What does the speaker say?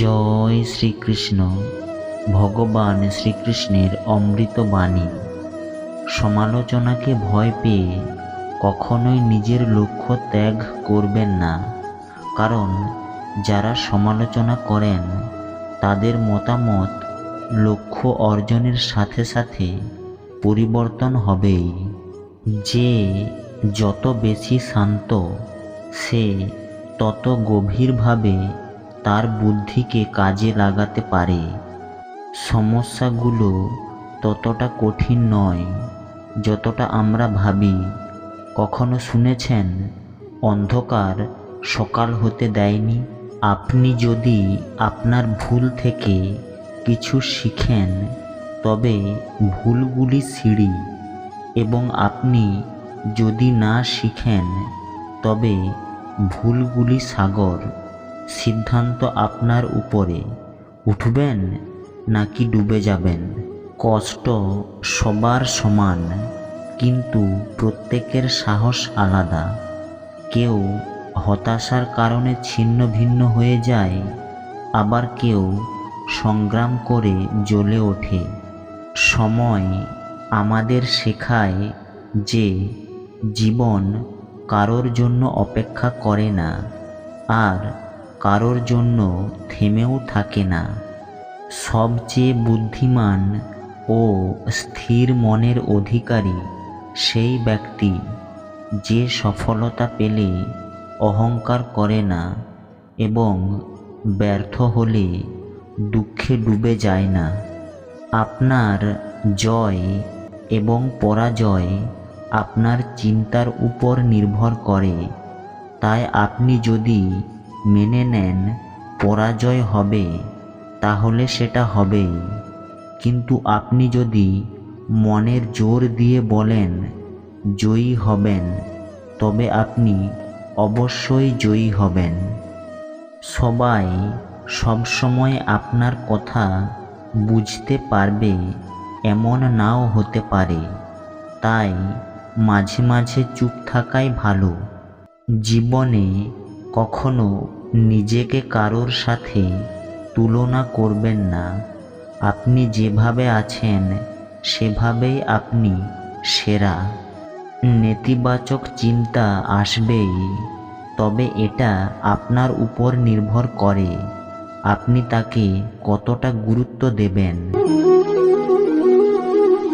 জয় শ্রীকৃষ্ণ, ভগবান শ্রীকৃষ্ণের অমৃত বাণী সমালোচনাকে ভয় পেয়ে কখনোই নিজের লক্ষ্য ত্যাগ করবেন না, কারণ যারা সমালোচনা করেন, তাদের মতামত লক্ষ্য অর্জনের সাথে সাথে পরিবর্তন হবেই। যে যত বেশি শান্ত, সে তত গভীরভাবে তার বুদ্ধিকে কাজে লাগাতে পারে। সমস্যাগুলো ততটা কঠিন নয় যতটা আমরা ভাবি। কখনো শুনেছেন, অন্ধকার সকাল হতে দেয়নি? আপনি যদি আপনার ভুল থেকে কিছু শিখেন, তবে ভুলগুলি সিঁড়ি। এবং আপনি যদি না শিখেন, তবে ভুলগুলি সাগর। সিদ্ধান্ত আপনার উপরে। উঠবেন নাকি ডুবে যাবেন? কষ্ট সবার সমান, কিন্তু প্রত্যেকের সাহস আলাদা। কেউ হতাশার কারণে ছিন্ন ভিন্ন হয়ে যায়, আবার কেউ সংগ্রাম করে জ্বলে ওঠে। সময় আমাদের শেখায় যে জীবন কারোর জন্য অপেক্ষা করে না, আর কারোর জন্য থেমেও থাকে না। সবচেয়ে বুদ্ধিমান ও স্থির মনের অধিকারী সেই ব্যক্তি যে সফলতা পেলে অহংকার করে না এবং ব্যর্থ হলে দুঃখে ডুবে যায় না। আপনার জয় এবং পরাজয় আপনার চিন্তার উপর নির্ভর করে। তাই আপনি যদি মেনে নেন, পরাজয় হবে, তাহলে সেটা হবেই। কিন্তু আপনি যদি মনের জোর দিয়ে বলেন, জয়ী হবেন, তবে আপনি অবশ্যই জয়ী হবেন। সবাই সবসময় আপনার কথা বুঝতে পারবে, এমন নাও হতে পারে। তাই মাঝে মাঝে চুপ থাকাই ভালো। জীবনে কখনো নিজেকে কারোর সাথে তুলনা করবেন না। আপনি যেভাবে আছেন, সেভাবেই আপনি সেরা। নেতিবাচক চিন্তা আসবেই, তবে এটা আপনার উপর নির্ভর করে। আপনি তাকে কতটা গুরুত্ব দেবেন?